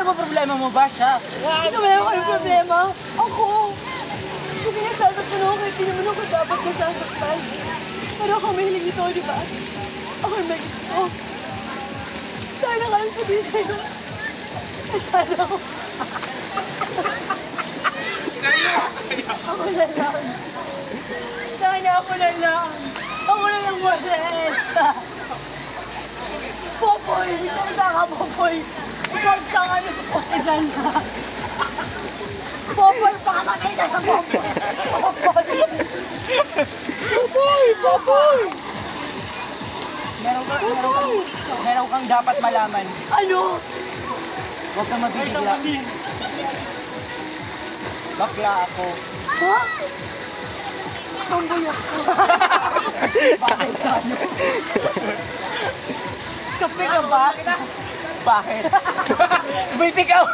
Ano ba problema mo ba siya? Ito wala ko yung problema. Ako. Kasi nagsasaktan ako kaya di naman ako dapat nasasaktan. Pero ako may hiling ito, di ba? Ako may gusto. Sana ka lang sabihin sa'yo. na Sana ako. ako na lang. Sana ako na lang. Ako na lang mag-resta. Popoy! Salita ka, Popoy! Ikaw ka nga na sa hospital na. Popoy! Pakamatay ka sa Popoy! Popoy! Popoy! Popoy! Meron kang, meron kang, meron kang dapat malaman. Ano? Huwag kang mabibigla. Bakla ako. Ha? Tomboy ako. Bakit ano? Kape ka ba? Bakit? Wait, ikaw!